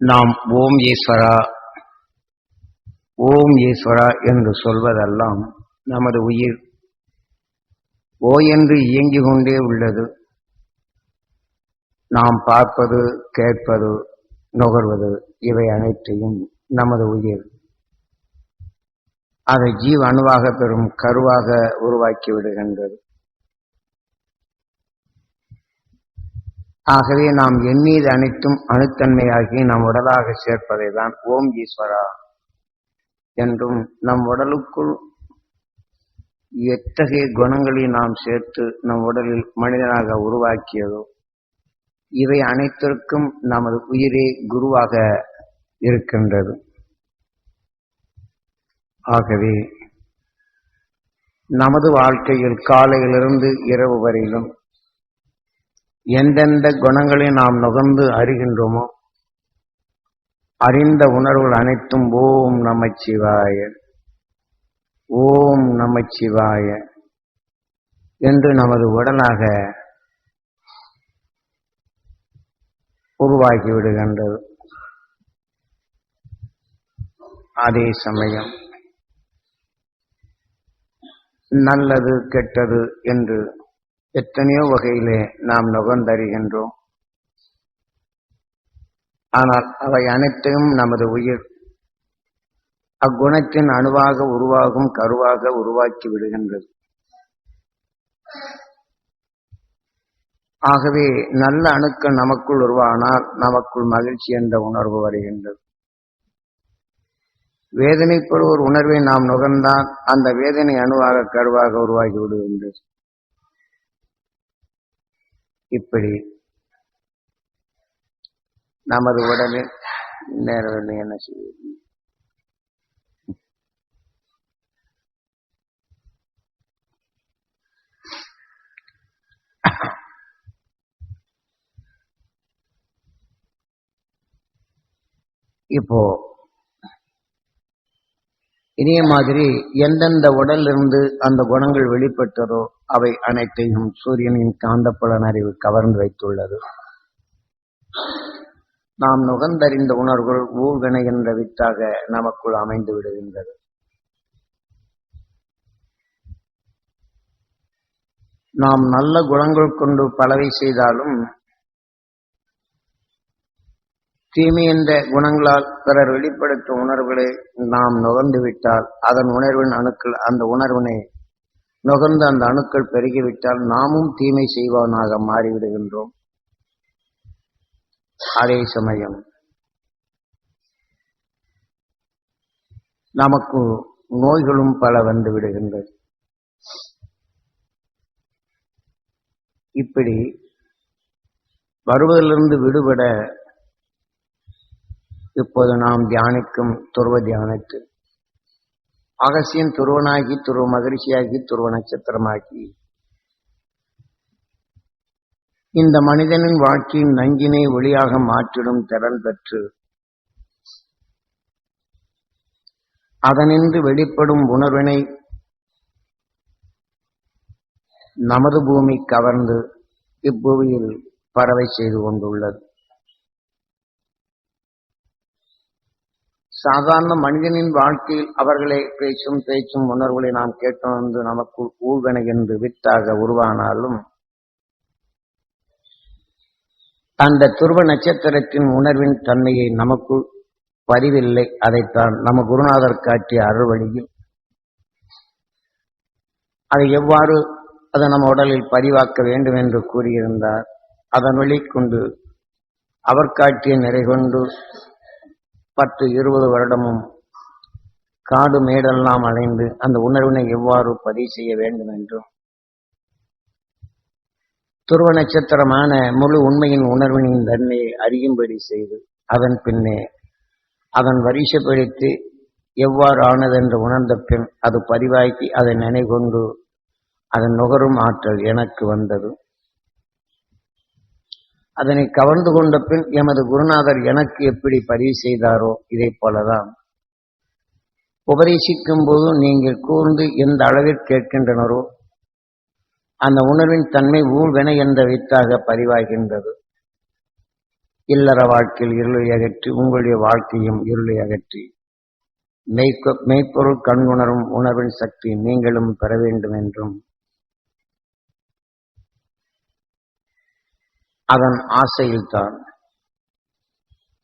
நாம் ஓம் ஈஸ்வரா ஓம் ஈஸ்வரா என்று சொல்வதெல்லாம் நமது உயிர். ஓ என்று இயங்கிக் கொண்டே உள்ளது. நாம் பார்ப்பது கேட்பது நுகர்வது இவை அனைத்தையும் நமது உயிர். அதை ஜீவ அணுவாக பெறும் கருவாக உருவாக்கி விடுகின்றது. ஆகவே நாம் எண்ணீது அனைத்தும் அணுத்தன்மையாகி நம் உடலாக சேர்ப்பதை தான் ஓம் ஈஸ்வரா என்றும் நம் உடலுக்குள் எத்தகைய குணங்களை நாம் சேர்த்து நம் உடலில் மனிதனாக உருவாக்கியதோ இவை அனைத்திற்கும் நமது உயிரே குருவாக இருக்கின்றது. ஆகவே நமது வாழ்க்கையில் காலையிலிருந்து இரவு வரையிலும் எந்தெந்த குணங்களை நாம் நுகர்ந்து அறிகின்றோமோ அறிந்த உணர்வுகள் அனைத்தும் ஓம் நமச்சிவாய ஓம் நமச்சிவாய என்று நமது உடலாக உருவாகி விடுகின்றது. அதே சமயம் நல்லது கெட்டது என்று எத்தனையோ வகையிலே நாம் நுகர்ந்தறிகின்றோம். ஆனால் அவை அனைத்தையும் நமது உயிர் அக்குணத்தின் அணுவாக உருவாகும் கருவாக உருவாக்கி விடுகின்றது. ஆகவே நல்ல அணுக்கள் நமக்குள் உருவானால் நமக்குள் மகிழ்ச்சி என்ற உணர்வு வருகின்றது. வேதனைப்படுவோர் உணர்வை நாம் நுகர்ந்தால் அந்த வேதனை அணுவாக கருவாக உருவாகி விடுகின்றது. இப்படி நமது உடலில் நேரம் என்ன செய்வது இப்போ இதே மாதிரி எந்தெந்த உடலிருந்து அந்த குணங்கள் வெளிப்பட்டதோ அவை அனைத்தையும் சூரியனின் காந்தப்புலன் அறிவு கவர்ந்து வைத்துள்ளது. நாம் நுகர்ந்தறிந்த உணர்வுகள் ஊர்கணை என்ற வித்தாக நமக்குள் அமைந்து விடுகின்றது. நாம் நல்ல குணங்கள் கொண்டு பலவை செய்தாலும் தீமை என்ற குணங்களால் பிறர் வெளிப்படுத்தும் உணர்வுகளை நாம் நுகர்ந்து விட்டால் அதன் உணர்வின் அணுக்கள் அந்த உணர்வினை நுகர்ந்து அந்த அணுக்கள் பெருகிவிட்டால் நாமும் தீமை செய்வானாக மாறிவிடுகின்றோம். அதே சமயம் நமக்கு நோய்களும் பல வந்து விடுகின்றது. இப்படி வருவதிலிருந்து விடுபட இப்போது நாம் தியானிக்கும் துருவ தியானத்தில். அகசியன் துருவனாகி துருவ மகிழ்ச்சியாகி துருவ நட்சத்திரமாகி. இந்த மனிதனின் வாழ்க்கையின் நஞ்சினை ஒளியாக மாற்றிடும் திறன் பெற்று அதனின்று வெளிப்படும் உணர்வினை நமது பூமி கவர்ந்து இப்பூமியில் பறவை செய்து கொண்டுள்ளது. சாதாரண மனிதனின் வாழ்க்கையில் அவர்களை பேச்சும் பேச்சும் உணர்வுகளை நாம் கேட்டுணர்ந்து நமக்குள் ஊழ்வன என்று வித்தாக உருவானாலும் அந்த துருவ நட்சத்திரத்தின் உணர்வின் தன்மையை நமக்குள் பதிவில்லை அதைத்தான் நம்ம குருநாதர் காட்டிய அருள்வழியில். அதை எவ்வாறு அதை நம்ம உடலில் பதிவாக்க வேண்டும் என்று கூறியிருந்தார். அதன் வழி கொண்டு அவர் காட்டிய நிறை கொண்டு பத்து இருபது வருடமும் காடு மேடெல்லாம் அலைந்து அந்த உணர்வினை எவ்வாறு பதிவு செய்ய வேண்டும் என்றும் துருவ நட்சத்திரமான முழு உண்மையின் உணர்வினின் தன்மையை அறியும்படி செய்து அதன் பின்னே அதன் வரிசைப்படுத்தி எவ்வாறு ஆனதென்று உணர்ந்த பின் அது பதிவாக்கி அதை நினைகொண்டு அதன் நுகரும் ஆற்றல் எனக்கு வந்தது. அதனை கவர்ந்து கொண்ட பின் எமது குருநாதர் எனக்கு எப்படி பதிவு செய்தாரோ இதை போலதான். உபதேசிக்கும் போது நீங்கள் கூர்ந்து எந்த அளவில் கேட்கின்றனரோ அந்த உணர்வின் தன்மை ஊழ்வென என்ற வித்தாக பதிவாகின்றது இல்லற வாழ்க்கையில் இருளை அகற்றி உங்களுடைய வாழ்க்கையும் இருளை அகற்றி. மெய்ப்பொருள் கண்ணுணரும் உணர்வின் சக்தி நீங்களும் பெற வேண்டும் என்றும் அதன் ஆசையில்தான்.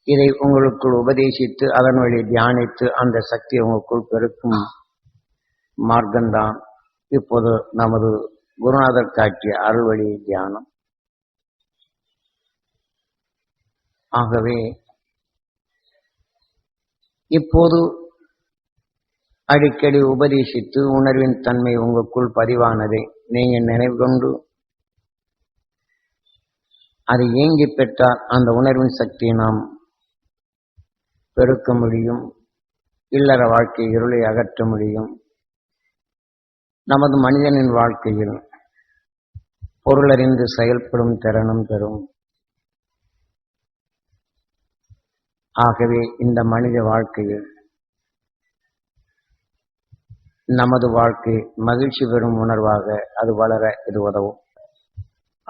இதை உங்களுக்குள் உபதேசித்து அதன் வழி தியானித்து அந்த சக்தி உங்களுக்குள் பெருக்கும் மார்க்கம்தான். இப்போது நமது குருநாதர் காட்டிய அருள்வழி தியானம். ஆகவே இப்போது அடிக்கடி உபதேசித்து உணர்வின் தன்மை உங்களுக்குள் பதிவானதை நீங்கள் நினைவு கொண்டு அதை ஏங்கி பெற்றால் அந்த உணர்வின் சக்தியை நாம் பெருக்க முடியும் இல்லற வாழ்க்கை இருளை அகற்ற முடியும். நமது மனிதனின் வாழ்க்கையில் பொருளறிந்து செயல்படும் திறனும் பெறும். ஆகவே இந்த மனித வாழ்க்கையில் நமது வாழ்க்கை மகிழ்ச்சி பெறும் உணர்வாக அது வளர இது உதவும்.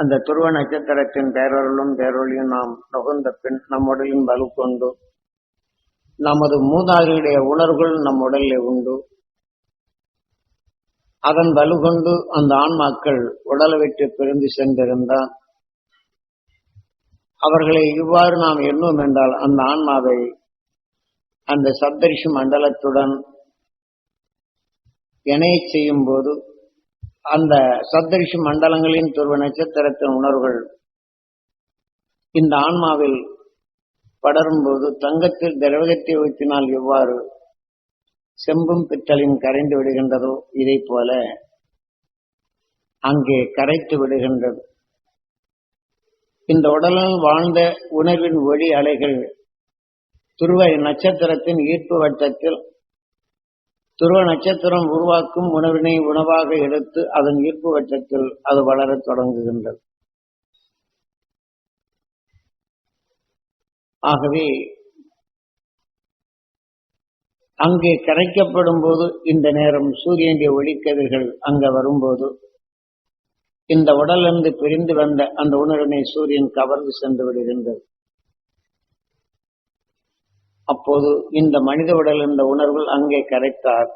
அந்த துருவ நட்சத்திரத்தின் பேரொருளும் பேரொழியும் நாம் நுகர்ந்த பின் நம் உடலின் வலு கொண்டு நமது மூதாதையுடைய உணர்வுகள் நம் உடலில் உண்டு. அதன் வலு கொண்டு அந்த ஆன்மாக்கள் உடலை விட்டு பிரிந்து சென்றிருந்தால் அவர்களை இவ்வாறு நாம் எண்ணுவோம் என்றால் அந்த ஆன்மாவை அந்த சப்தரிஷி மண்டலத்துடன் இணைய செய்யும் போது அந்த சப்தரிஷி மண்டலங்களின் துருவ நட்சத்திரத்தின் உணர்வுகள் இந்த ஆன்மாவில் படரும்போது தங்கத்தில் திரவகத்தை ஊற்றினால் எவ்வாறு செம்பும் பித்தளையும் கரைந்து விடுகின்றதோ இதை போல அங்கே கரைத்து விடுகின்றது. இந்த உடலில் வாழ்ந்த உணர்வின் ஒளி அலைகள் துருவ நட்சத்திரத்தின் ஈர்ப்பு வட்டத்தில் துருவ நட்சத்திரம் உருவாக்கும் உணவினை உணவாக எடுத்து அதன் ஈர்ப்பு வட்டத்தில் அது வளரத் தொடங்குகின்றது. ஆகவே அங்கே கரைக்கப்படும் போது இந்த நேரம் சூரியனுடைய ஒளிக்கதிர்கள் அங்க வரும்போது இந்த உடலிருந்து பிரிந்து வந்த அந்த உணர்வினை சூரியன் கவர்ந்து சென்று விடுகின்றது. அப்போது இந்த மனித உடல் என்ற உணர்வுகள் அங்கே கரைத்தார்.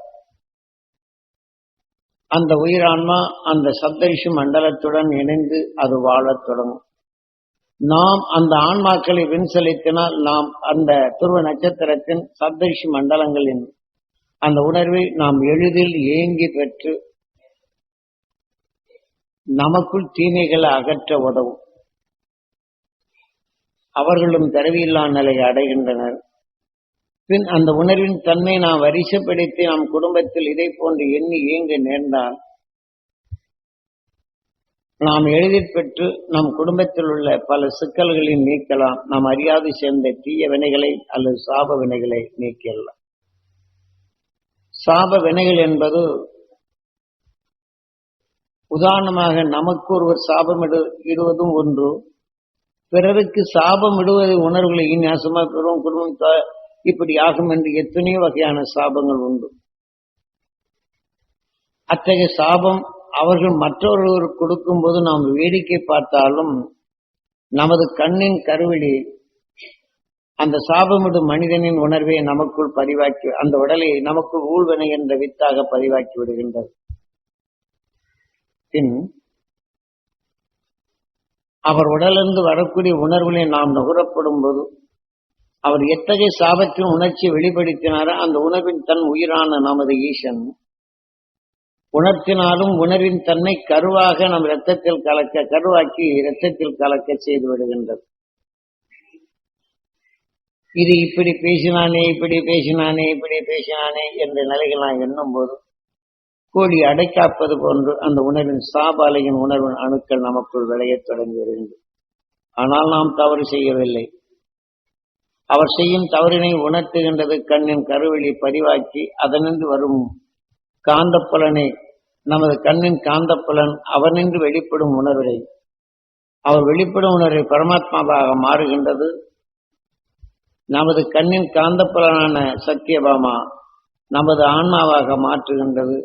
அந்த உயிரான்மா அந்த சப்தரிஷி மண்டலத்துடன் இணைந்து அது வாழத் தொடங்கும். நாம் அந்த ஆன்மாக்களை விண்செலுத்தினால் நாம் அந்த துருவ நட்சத்திரத்தின் சப்தரிஷி மண்டலங்களின் அந்த உணர்வை நாம் எளிதில் ஏங்கி பெற்று நமக்குள் தீமைகளை அகற்ற உதவும். அவர்களும் தரவியில்லா நிலையை அடைகின்றனர். பின் அந்த உணர்வின் தன்மை நாம் வரிசைப்படுத்தி நம் குடும்பத்தில் இதை போன்று எண்ணி இயங்க நேர்ந்தால் நாம் எளிதில் பெற்று நம் குடும்பத்தில் உள்ள பல சிக்கல்களை நீக்கலாம். நாம் அறியாது சேர்ந்த தீய வினைகளை அல்லது சாப வினைகளை நீக்கலாம். சாப வினைகள் என்பது உதாரணமாக நமக்கு ஒருவர் சாபம் இடுவதும் ஒன்று. பிறருக்கு சாபம் இடுவதை உணர்வுகளை இந்நாசமா பெறும் குடும்பம் இப்படி ஆகும் என்று எத்தனையோ வகையான சாபங்கள் உண்டு. அத்தகைய சாபம் அவர்கள் மற்றொருவருக்கு கொடுக்கும் போது நாம் வேடிக்கை பார்த்தாலும் நமது கண்ணின் கருவிழி அந்த சாபமிடும் மனிதனின் உணர்வை நமக்குள் பதிவாக்கி அந்த உடலை நமக்குள் ஊழ்வினை என்ற வித்தாக பதிவாக்கி விடுகின்றது. பின் அவர் உடலிருந்து வரக்கூடிய உணர்வுகளை நாம் நுகரப்படும் போது அவர் எத்தகைய சாபத்தின் உணர்ச்சியை வெளிப்படுத்தினாரோ அந்த உணர்வின் தன் உயிரான நமது ஈசன். உணர்த்தினாலும் உணர்வின் தன்மை கருவாக நம் இரத்தத்தில் கலக்க கருவாக்கி இரத்தத்தில் கலக்க செய்து விடுகின்றது இது இப்படி பேசினானே இப்படி பேசினானே இப்படி பேசினானே என்ற நிலைகள் நான் எண்ணும் போது கோழி அடைக்காப்பது போன்று அந்த உணர்வின் சாபாலையின் உணர்வின் அணுக்கள் நமக்குள் விளையத் தொடங்கி வருகின்றது. ஆனால் நாம் தவறு செய்யவில்லை. அவர் செய்யும் தவறினை உணர்த்துகின்றது கண்ணின் கருவெளி பதிவாக்கி அதனின்று வரும் காந்தப்புலனை. நமது கண்ணின் காந்தப்புலன் அவனின்று வெளிப்படும் உணர்வை. அவர் வெளிப்படும் உணர்வை பரமாத்மாவாக மாறுகின்றது. நமது கண்ணின் காந்தப்புலனான சத்தியபாமா நமது ஆன்மாவாக மாற்றுகின்றது.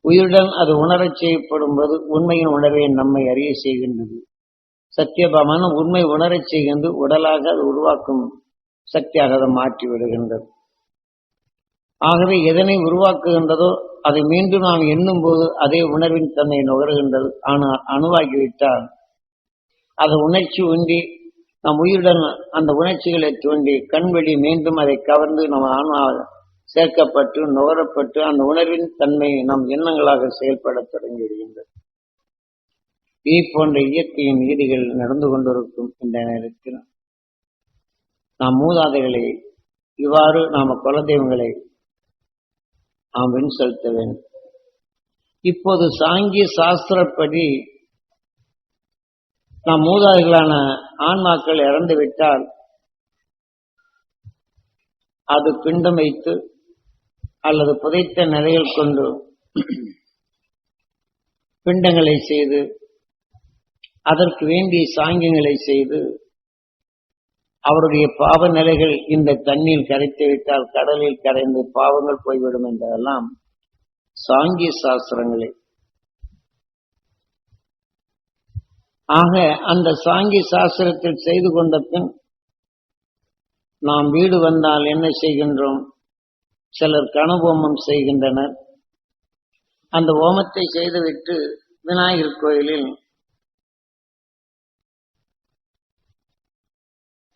உயிருடன் அது உணரச் செய்யப்படும் போது உண்மையின் உணர்வை நம்மை அறிய செய்கின்றது. சத்தியபாமான உண்மை உணரச் செய்கின்ற உடலாக அது உருவாக்கும் சக்தியாக அதை மாற்றி விடுகின்றது. ஆகவே எதனை உருவாக்குகின்றதோ அதை மீண்டும் நாம் எண்ணும் போது அதே உணர்வின் தன்மை நுகர்கின்றது. ஆனால் அணுவாகிவிட்டால் அது உணர்ச்சி உண்டி நம் உயிருடன் அந்த உணர்ச்சிகளை தூண்டி கண்வெளி மீண்டும் அதை கவர்ந்து நம் ஆன்மா சேர்க்கப்பட்டு நுகரப்பட்டு அந்த உணர்வின் தன்மை நம் எண்ணங்களாக செயல்பட தொடங்கி விடுகின்றது போன்ற இயற்கையின் நீதிகள் நடந்து கொண்டிருக்கும் இந்த நேரத்தில் நாம் மூதாதைகளை இவ்வாறு நாம குலதெய்வங்களை நாம் வின் செலுத்த வேண்டும். இப்போது சாங்கிய சாஸ்திரப்படி நாம் மூதாதைகளான ஆன்மாக்கள் இறந்து விட்டால் அது பிண்டம் வைத்து அல்லது புதைத்த நிலையில் கொண்டு பிண்டங்களை செய்து அதற்கு வேண்டிய சாங்கியங்களை செய்து அவருடைய பாவ நிலைகள் இந்த தண்ணீர் கரைத்து விட்டால் கடலில் கரைந்து பாவங்கள் போய்விடும் என்றெல்லாம் சாங்கிய சாஸ்திரங்களே. ஆக அந்த சாங்கி சாஸ்திரத்தில் செய்து கொண்ட பின் நாம் வீடு வந்தால் என்ன செய்கின்றோம்? சிலர் கணபோமம் செய்கின்றனர். அந்த ஓமத்தை செய்துவிட்டு விநாயகர் கோயிலில்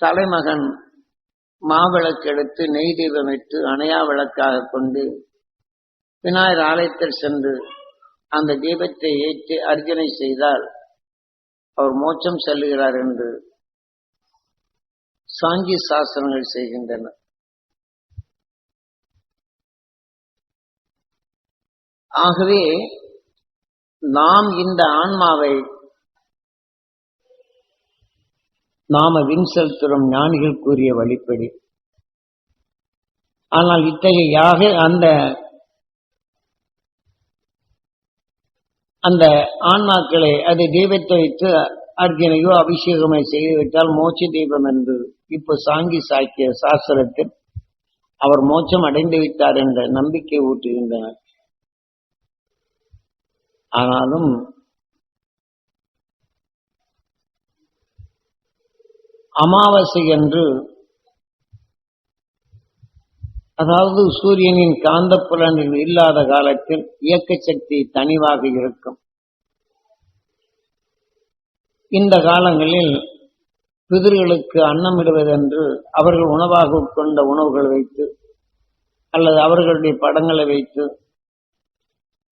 தலைமகன் மாவிளக்கு எடுத்து நெய் தீபமிட்டு அணையா விளக்காக கொண்டு விநாயகர் ஆலயத்தில் சென்று அந்த தீபத்தை ஏற்றி அர்ச்சனை செய்தால் அவர் மோட்சம் செல்லுகிறார் என்று சாங்கி சாஸ்திரங்கள் செய்கின்றன. ஆகவே நாம் இந்த ஆன்மாவை நாம விண்செலுத்துறோம் ஞானிகள் கூறிய வழிப்படி. ஆனால் இத்தகைய யாக அந்த அந்த ஆன்மாக்களை அது தீபத்தை வைத்து அர்ஜுனையோ அபிஷேகமை செய்துவிட்டால் மோட்ச தீபம் என்று இப்போ சாங்கி சாக்கிய சாஸ்திரத்தில் அவர் மோட்சம் அடைந்து விட்டார் என்ற நம்பிக்கை ஊட்டுகின்றனர். ஆனாலும் அமாவாசை என்று அதாவது சூரியனின் காந்தப்புலனில் இல்லாத காலத்தில் இயக்க சக்தி தனிவாக இருக்கும். இந்த காலங்களில் பிதிர்களுக்கு அன்னமிடுவதென்று அவர்கள் உணவாக உட்கொண்ட உணவுகள் வைத்து அல்லது அவர்களுடைய படங்களை வைத்து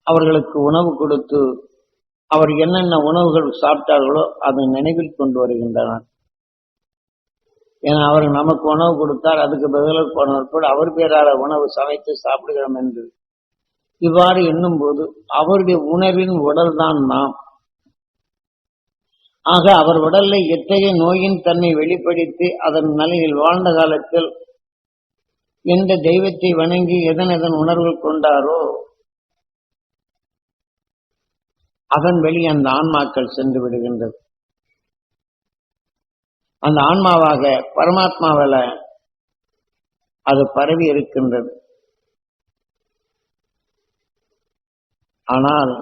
அவர்களுக்கு உணவு கொடுத்து அவர் என்னென்ன உணவுகள் சாப்பிட்டார்களோ அதை நினைவில் கொண்டு வருகின்றனர். ஏன்னா அவர் நமக்கு உணவு கொடுத்தால் அதுக்கு பதிலாக போனவர் கூட அவர் பேரால உணவு சமைத்து சாப்பிடுகிறோம் என்று. இவ்வாறு எண்ணும் போது அவருடைய உணர்வின் உடல் தான் நாம். ஆக அவர் உடல்ல எத்தகைய நோயின் தன்னை வெளிப்படுத்தி அதன் நிலையில் வாழ்ந்த காலத்தில் எந்த தெய்வத்தை வணங்கி எதன் எதன் உணர்வுகள் கொண்டாரோ அதன் வழி அந்த ஆன்மாக்கள் சென்று விடுகின்றது. அந்த ஆன்மாவாக பரமாத்மாவில அது பரவி இருக்கின்றது. ஆனால்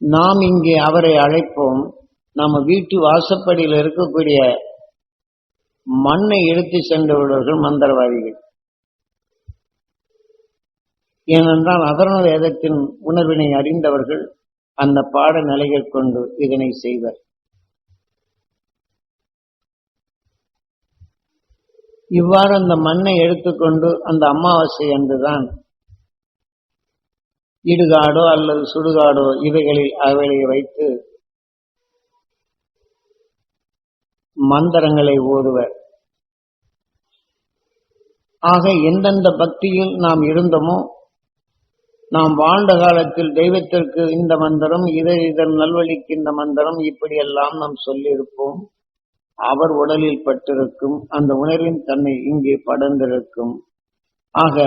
நாம் இங்கே அவரை அழைப்போம். நம்ம வீட்டு வாசப்படியில் இருக்கக்கூடிய மண்ணை எடுத்து சென்றவர்கள் மந்திரவாதிகள். ஏனென்றால் அதர்ண வேதத்தின் உணர்வினை அறிந்தவர்கள் அந்த பாட நிலைகள் கொண்டு இதனை செய்வர். இவ்வாறு அந்த மண்ணை எடுத்துக்கொண்டு அந்த அமாவாசை அன்றுதான் இடுகாடோ அல்லது சுடுகாடோ இவைகளில் அவைகளை வைத்து மந்திரங்களை ஓதுவர். ஆக எந்தெந்த பக்தியில் நாம் இருந்தோமோ நாம் வாழ்ந்த காலத்தில் தெய்வத்திற்கு இந்த மந்திரம் இதை இதன் நல்வழிக்கு இந்த மந்திரம் இப்படியெல்லாம் நாம் சொல்லியிருப்போம். அவர் உடலில் பட்டிருக்கும் அந்த உணர்வின் தன்மை இங்கே படர்ந்திருக்கும். ஆக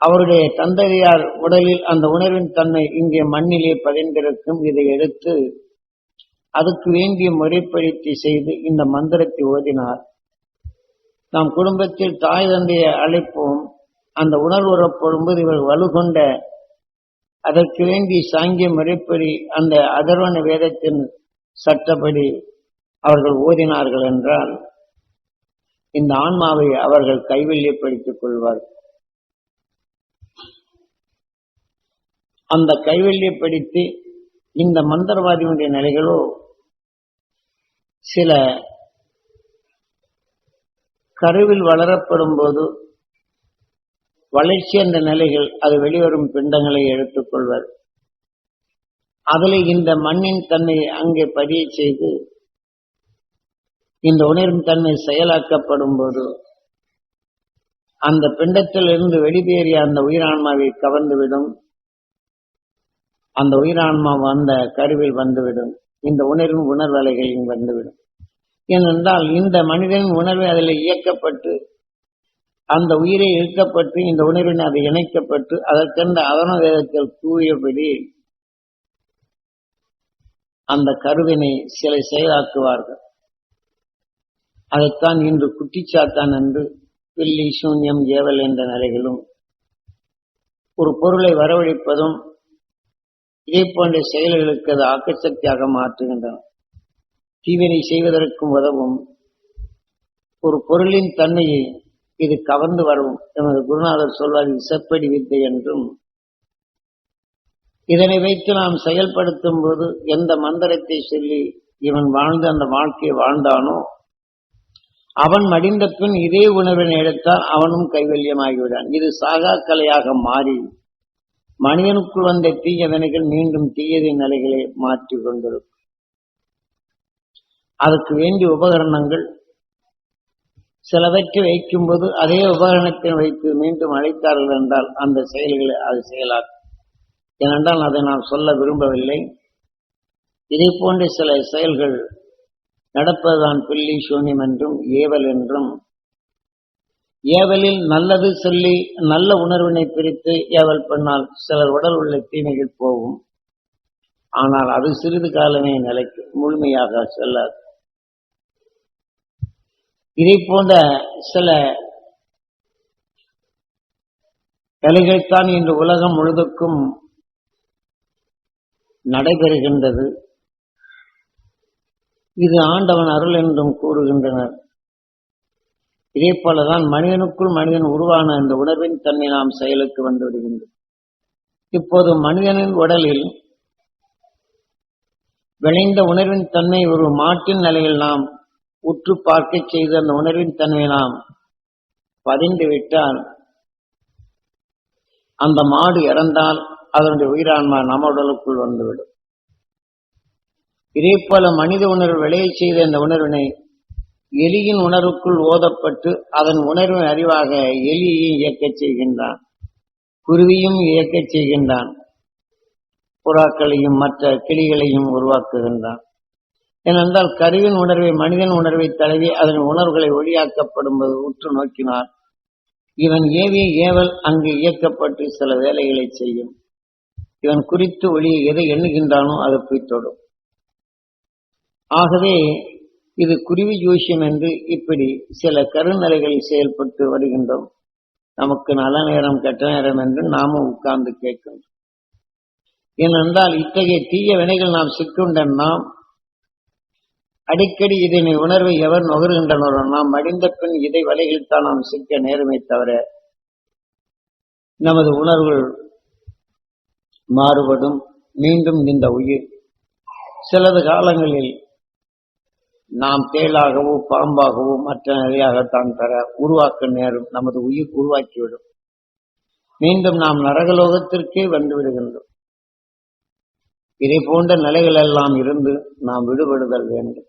அவருடைய தந்தையார் உடலில் அந்த உணர்வின் தன்மை இங்கே மண்ணிலே பதிந்திருக்கும் இதை எடுத்து அதுக்கு வேண்டிய முறைப்படுத்தி செய்து இந்த மந்திரத்தை ஓதினார். நாம் குடும்பத்தில் தாய் தந்தையை அழைப்போம். அந்த உணர்வு பொழுது இவர் வலுகொண்ட அதற்கு வேண்டி சாங்கிய முறைப்படி அந்த அதர்வன வேதத்தின் சட்டப்படி அவர்கள் ஓதினார்கள் என்றால் இந்த ஆன்மாவை அவர்கள் கைவல்யப்படுத்திக் கொள்வார்கள் அந்த கைவல்யப்படுத்தி இந்த மந்திரவாதியுடைய நிலைகளோ சில கருவில் வளரப்படும் போது வளர்ச்சி என்ற நிலைகள் அது வெளிவரும் பிண்டங்களை எடுத்துக்கொள்வர் அதில் இந்த மண்ணின் தன்மையை அங்கே பதிய செய்து இந்த உணர்வின் தன்மை செயலாக்கப்படும் போது அந்த பிண்டத்திலிருந்து வெளியேறிய அந்த உயிரான்மாவை கவர்ந்துவிடும். அந்த உயிரான்மா வந்த கருவில் வந்துவிடும். இந்த உணர்வும் உணர்வலைகளில் வந்துவிடும். ஏனென்றால் இந்த மனிதனின் உணர்வு அதில் இயக்கப்பட்டு அந்த உயிரை இழுக்கப்பட்டு இந்த உணர்வின் அது இணைக்கப்பட்டு அதற்கென்ற அதன வேதத்தில் தூயபடி அந்த கருவினை சிலை செயலாக்குவார்கள். அதைத்தான் இன்று குட்டிச்சாத்தான் என்று பில்லி சூன்யம் ஏவல் என்ற நிலைகளும் ஒரு பொருளை வரவழைப்பதும் இதே போன்ற செயல்களுக்கு அது ஆக்கசக்தியாக மாற்றுகின்றன. தீவினை செய்வதற்கும் உதவும் ஒரு பொருளின் தன்மையை இது கவர்ந்து வரும். எமது குருநாதர் சொல்வார் இசப்படி வித்தை என்றும். இதனை வைத்து நாம் செயல்படுத்தும் போது எந்த மந்திரத்தை சொல்லி இவன் வாழ்ந்து அந்த வாழ்க்கையை வாழ்ந்தானோ அவன் மடிந்த பின் இதே உணர்வினை எடுத்தால் அவனும் கைவல்யமாகிவிடான். இது சாகா கலையாக மாறி மனிதனுக்குள் வந்த தீய வினைகள் மீண்டும் தீயதை நிலைகளை மாற்றி கொண்டிருக்கும். அதற்கு வேண்டிய உபகரணங்கள் சிலவற்றை வைக்கும்போது அதே உபகரணத்தை வைத்து மீண்டும் அழைத்தார்கள் என்றால் அந்த செயல்களை அது செயலாக்கும் ஏனென்றால் அதை நான் சொல்ல விரும்பவில்லை. இதே போன்ற சில செயல்கள் நடப்பதுதான் பில்லி சூன்யம் என்றும் ஏவல் என்றும். ஏவலில் நல்லது சொல்லி நல்ல உணர்வினை பிரித்து ஏவல் பண்ணால் சிலர் உடல் உள்ள தீமைகள் போகும். ஆனால் அது சிறிது காலமே நிலைக்கும் முழுமையாக செல்லாது. இதை போன்ற சில வேலைகள்தான் இன்று உலகம் முழுதுக்கும் நடைபெறுகின்றது. இது ஆண்டவன் அருள் என்றும் கூறுகின்றனர். இதே போலதான் மனிதனுக்குள் மனிதன் உருவான அந்த உணர்வின் தன்மை நாம் செயலுக்கு வந்து விடுகின்றோம் இப்போது மனிதனின் உடலில் விளைந்த உணர்வின் தன்மை ஒரு மாட்டின் நிலையில் நாம் உற்று பார்க்க செய்த அந்த உணர்வின் தன்மை நாம் பதிந்து விட்டால் அந்த மாடு இறந்தால் அதனுடைய உயிரான்மா நம்ம உடலுக்குள் வந்துவிடும். இதே போல மனித உணர்வு விளைய செய்த இந்த உணர்வினை எலியின் உணர்வுக்குள் ஓதப்பட்டு அதன் உணர்வின் அறிவாக எலியையும் இயக்கச் செய்கின்றான் குருவியும் இயக்கச் செய்கின்றான் புறாக்களையும் மற்ற கிளிகளையும் உருவாக்குகின்றான். ஏனென்றால் கருவின் உணர்வை மனிதன் உணர்வை தழுவி அதன் உணர்வுகளை ஒளியாக்கப்படும்போது உற்று நோக்கினார். இவன் ஏவிய ஏவல் அங்கு இயக்கப்பட்டு சில வேலைகளை செய்யும். இவன் குறித்து ஒளியை எதை எண்ணுகின்றானோ அது போய் தொடும். ஆகவே இது குருவி ஜோசியம் என்று இப்படி சில கருநிலைகளில் செயல்பட்டு வருகின்றோம். நமக்கு நல்ல நேரம் கெட்ட நேரம் என்று நாமும் உட்கார்ந்து கேட்கின்றோம். ஏனென்றால் இத்தகைய தீய வினைகள் நாம் சிக்குண்ட நாம் அடிக்கடி இதனை உணர்வை எவர் நுகர்கின்றனரோ நாம் அடிந்த பின் இதை வலையில் தான் நாம் சிக்க நேருமே தவிர நமது உணர்வுகள் மாறுபடும். மீண்டும் இந்த உயிர். சிலது காலங்களில் நாம் தேளாகவோ பாம்பாகவோ மற்ற நிலையாகத்தான் பெற உருவாக்க நேரும் நமது உயிர் உருவாக்கிவிடும். மீண்டும் நாம் நரகலோகத்திற்கே வந்து விடுகின்றோம் இதை போன்ற நிலைகள் எல்லாம் இருந்து நாம் விடுபடுதல் வேண்டும்.